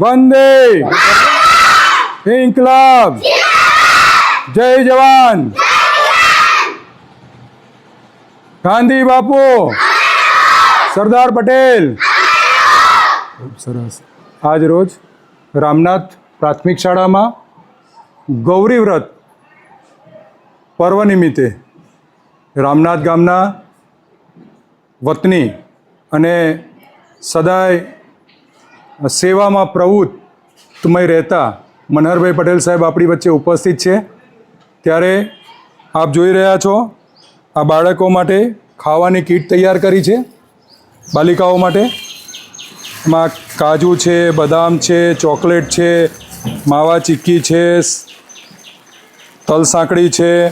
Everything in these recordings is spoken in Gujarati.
વંદે. ઇન્કલાબ જય જવાન. ગાંધી બાપુ. સરદાર પટેલ. સરસ. આજ રોજ રામનાથ પ્રાથમિક શાળામાં ગૌરી વ્રત પર્વ નિમિત્તે રામનાથ ગામના વતની અને સદાય સેવામાં પ્રવૃત્તમય રહેતા મનહરભાઈ પટેલ સાહેબ આપણી વચ્ચે ઉપસ્થિત છે. ત્યારે આપ જોઈ રહ્યા છો, આ બાળકો માટે ખાવાની કીટ તૈયાર કરી છે, બાલિકાઓ માટે. એમાં કાજુ છે, બદામ છે, ચોકલેટ છે, માવા ચીક્કી છે તલ સાંકળી છે,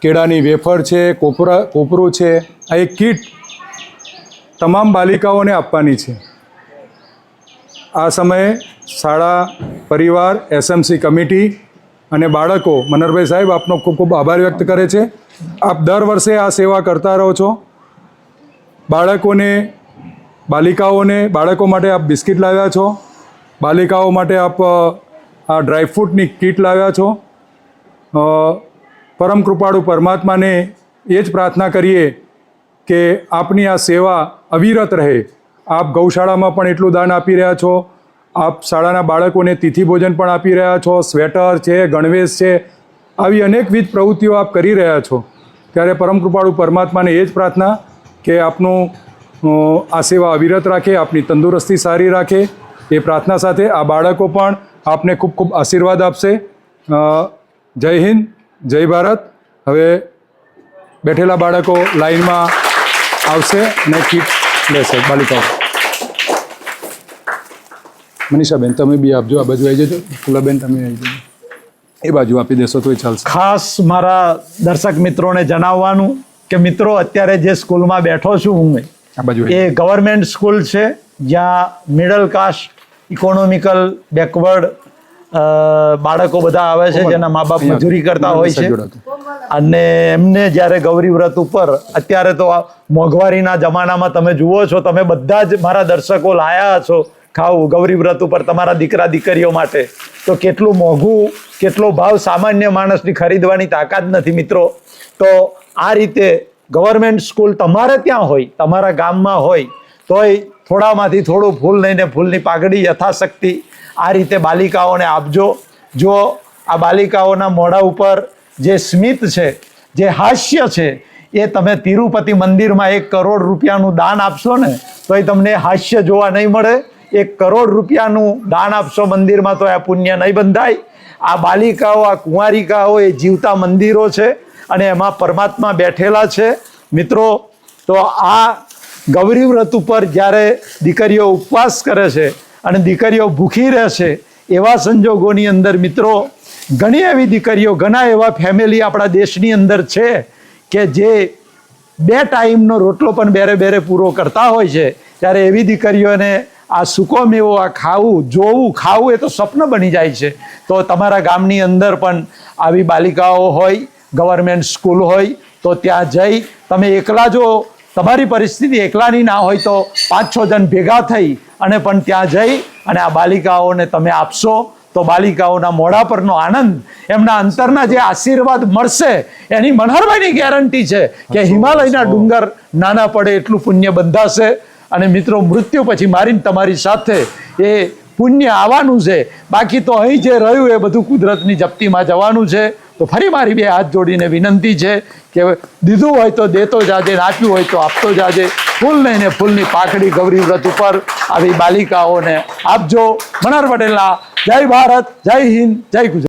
કેળાની વેફર છે, કોપરા, કોપરું છે. આ એક કીટ તમામ બાલિકાઓને આપવાની છે. આ સમયે શાળા, પરિવાર એસએમસી કમિટી અને બાળકો, મનરભાઈ સાહેબ, આપનો ખૂબ ખૂબ આભાર વ્યક્ત કરે છે. આપ દર વર્ષે આ સેવા કરતા રહો છો. બાળકોને, બાલિકાઓને, બાળકો માટે આપ બિસ્કિટ લાવ્યા છો. બાલિકાઓ માટે આપ આ ડ્રાયફ્રૂટની કીટ લાવ્યા છો. પરમ કૃપાળુ પરમાત્માને એ જ પ્રાર્થના કરીએ કે આપની આ સેવા અવિરત રહે. આપ ગૌશાળામાં પણ એટલું દાન આપી રહ્યા છો. આપ શાળાના બાળકોને તિથિ ભોજન પણ આપી રહ્યા છો. સ્વેટર છે, ગણવેશ છે. આવી અનેકવિધ પ્રવૃત્તિઓ આપ કરી રહ્યા છો. ત્યારે પરમ કૃપાળુ પરમાત્માને એ જ પ્રાર્થના કે આપનું આ સેવા અવિરત રાખે, આપની તંદુરસ્તી સારી રાખે. એ પ્રાર્થના સાથે આ બાળકો પણ આપને ખૂબ ખૂબ આશીર્વાદ આપશે. જય હિન્દ, જય ભારત. હવે બેઠેલા બાળકો લાઈનમાં આવશે અને કીટ લેશે બાલિકાઓ મનીષાબેન તમે બી આપજો આ બાજુ આવી જજો. ફૂલાબેન તમે આવી જજો. એ બાજુ આપી દેશો તો ચાલશે. ખાસ મારા દર્શક મિત્રોને જણાવવાનું કે મિત્રો અત્યારે જે સ્કૂલમાં બેઠો છું હું આ બાજુ એ ગવર્મેન્ટ સ્કૂલ છે જ્યાં મિડલ કાસ્ટ ઇકોનોમિકલ બેકવર્ડ બાળકો બધા આવે છે જેના મા બાપ મજૂરી કરતા હોય છે. અને એમને જ્યારે ગૌરી વ્રત ઉપર અત્યારે તો મોંઘવારીના જમાનામાં તમે જુઓ છો તમે બધા જ મારા દર્શકો લાયા છો ખાવું ગૌરી વ્રત ઉપર તમારા દીકરા દીકરીઓ માટે. તો કેટલું મોંઘું કેટલો ભાવ સામાન્ય માણસની ખરીદવાની તાકાત નથી મિત્રો. તો આ રીતે ગવર્મેન્ટ સ્કૂલ તમારે ત્યાં હોય તમારા ગામમાં હોય તોય થોડામાંથી થોડું ફૂલ લઈને ફૂલની પાઘડી યથાશક્તિ આ રીતે બાલિકાઓને આપજો. જો આ બાલિકાઓના મોઢા ઉપર જે સ્મિત છે, જે હાસ્ય છે, એ તમે તિરુપતિ મંદિરમાં એક કરોડ રૂપિયાનું દાન આપશો ને તો એ તમને હાસ્ય જોવા નહીં મળે. એક કરોડ રૂપિયાનું દાન આપશો મંદિરમાં, તો આ પુણ્ય નહીં બંધાય. આ બાલિકાઓ, આ કુંવારિકાઓ એ જીવતા મંદિરો છે અને એમાં પરમાત્મા બેઠેલા છે. મિત્રો, તો આ ગૌરી વ્રત ઉપર જ્યારે દીકરીઓ ઉપવાસ કરે છે અને દીકરીઓ ભૂખી રહેશે એવા સંજોગોની અંદર મિત્રો, ઘણી એવી દીકરીઓ, ઘણા એવા ફેમિલી આપણા દેશની અંદર છે કે જે બે ટાઈમનો રોટલો પણ બેરે બેરે પૂરો કરતા હોય છે. ત્યારે એવી દીકરીઓને આ સૂકો મેવો, આ ખાવું, જોવું, ખાવું એ તો સ્વપ્ન બની જાય છે. તો તમારા ગામની અંદર પણ આવી બાલિકાઓ હોય ગવર્મેન્ટ સ્કૂલ હોય, તો ત્યાં જઈ તમે એકલા જો, તમારી પરિસ્થિતિ એકલાની ના હોય તો પાંચ છ જણ ભેગા થઈ અને પણ ત્યાં જઈ અને આ બાલિકાઓને તમે આપશો તો બાલિકાઓના મોઢા પરનો આનંદ એમના અંતરના જે આશીર્વાદ મળશે એની મનહરભાઈની ગેરંટી છે કે હિમાલયના ડુંગર નાના પડે એટલું પુણ્ય બંધાશે અને મિત્રો મૃત્યુ પછી મારીને તમારી સાથે એ પુણ્ય આવવાનું છે. બાકી તો અહીં જે રહ્યું એ બધું કુદરતની જપ્તીમાં જવાનું છે. તો ફરી મારી બે હાથ જોડીને વિનંતી છે કે દીધું હોય તો દેતો જાજે આપ્યું હોય તો આપતો જાજે. ફૂલ લઈને ફૂલની પાખડી, ગૌરી વ્રત ઉપર આવી બાલિકાઓને આપજો. મનાર પટેલના, જય ભારત, જય હિન્દ, જય ગુજરાત.